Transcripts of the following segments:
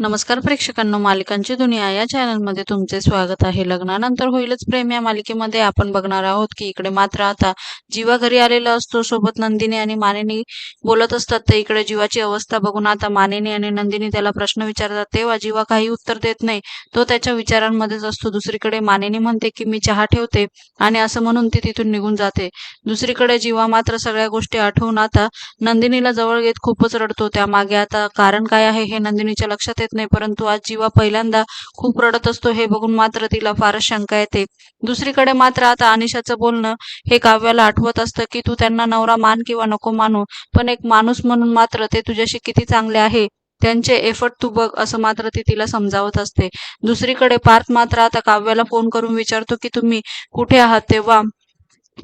नमस्कार प्रेक्षकांनो मालिकांची दुनिया या चॅनलमध्ये तुमचे स्वागत आहे. लग्नानंतर होईलच प्रेम या मालिकेमध्ये. आपण बघणार आहोत की इकडे मात्र आता जीवा घरी आलेला असतो. सोबत नंदिनी आणि मानेनी बोलत असतात. तर इकडे जीवाची अवस्था बघून आता मानेनी आणि नंदिनी त्याला प्रश्न विचारतात. तेव्हा जीवा काही उत्तर देत नाही. तो त्याच्या विचारांमध्येच असतो. दुसरीकडे मानेनी म्हणते की मी चहा ठेवते. आणि असं म्हणून ती तिथून निघून जाते. दुसरीकडे जीवा मात्र सगळ्या गोष्टी आठवून आता नंदिनीला जवळ घेत खूपच रडतो. त्यामागे आता कारण काय आहे हे नंदिनीच्या लक्षात येत नाही. परंतु आज जीवा पहिल्यांदा खूप रडत असतो हे बघून मात्र तिला फारच शंका येते. दुसरीकडे मात्र आता अनिशाचं बोलणं हे काव्याला आठवत असतं की तू त्यांना नवरा मान किंवा नको मानू पण एक माणूस म्हणून मात्र ते तुझ्याशी किती चांगले आहे त्यांचे एफर्ट तू बघ असं मात्र ती तिला समजावत असते. दुसरीकडे पार्थ मात्र आता काव्याला फोन करून विचारतो की तुम्ही कुठे आहात तेव्हा?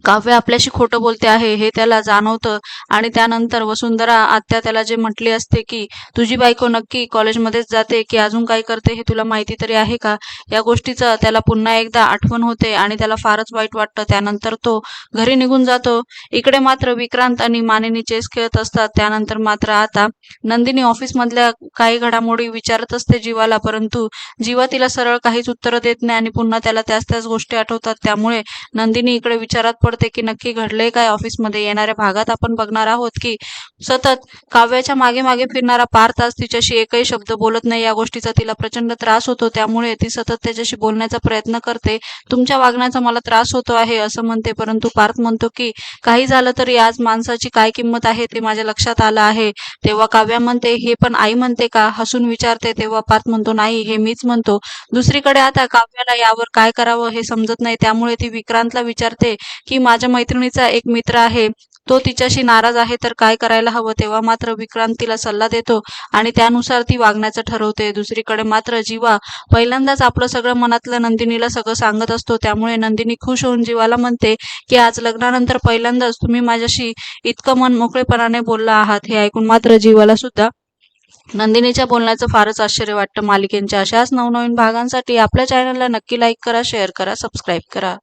काव्य आपल्याशी खोटं बोलते आहे हे त्याला जाणवतं. आणि त्यानंतर वसुंधरा आत्या त्याला जे म्हटले असते की तुझी बायको नक्की कॉलेजमध्येच जाते की अजून काय करते हे तुला माहिती तरी आहे का? या गोष्टीचं त्याला पुन्हा एकदा आठवण होते आणि त्याला फारच वाईट वाटतं. त्यानंतर तो घरी निघून जातो. इकडे मात्र विक्रांत आणि मानिनी चेस खेळत असतात. त्यानंतर मात्र आता नंदिनी ऑफिसमधल्या काही घडामोडी विचारत असते जीवाला परंतु जीवा तिला सरळ काहीच उत्तरं देत नाही आणि पुन्हा त्याला त्याच त्याच गोष्टी आठवतात. त्यामुळे नंदिनी इकडे विचारात पडते की नक्की घडले काय? ऑफिसमध्ये येणाऱ्या भागात आपण बघणार आहोत की सतत काव्याच्या मागे मागे फिरणारा पार्थ आज तिच्याशी एकही शब्द बोलत नाही. या गोष्टीचा तिला प्रचंड त्रास होतो. त्यामुळे ती सतत त्याच्याशी बोलण्याचा प्रयत्न करते. तुमच्या वागण्याचा मला त्रास होतो आहे असं म्हणते. परंतु पार्थ म्हणतो की काही झालं तरी आज माणसाची काय किंमत आहे ते माझ्या लक्षात आलं आहे. तेव्हा काव्या म्हणते हे पण आई म्हणते का? हसून विचारते. तेव्हा पार्थ म्हणतो नाही हे मीच म्हणतो. दुसरीकडे आता काव्याला यावर काय करावं हे समजत नाही. त्यामुळे ती विक्रांतला विचारते की माझ्या मैत्रिणीचा एक मित्र आहे तो तिच्याशी नाराज आहे तर काय करायला हवं? तेव्हा मात्र विक्रांत तिला सल्ला देतो आणि त्यानुसार ती वागण्याचं ठरवते. दुसरीकडे मात्र जीवा पहिल्यांदाच आपलं सगळं मनातलं नंदिनीला सगळं सांगत असतो. त्यामुळे नंदिनी खुश होऊन जीवाला म्हणते की आज लग्नानंतर पहिल्यांदाच तुम्ही माझ्याशी इतकं मन मोकळेपणाने बोलला आहात. हे ऐकून मात्र जीवाला सुद्धा नंदिनीच्या बोलण्याचं फारच आश्चर्य वाटतं. मालिकेंच्या अशाच नवनवीन भागांसाठी आपल्या चॅनलला नक्की लाईक करा शेअर करा सबस्क्राईब करा.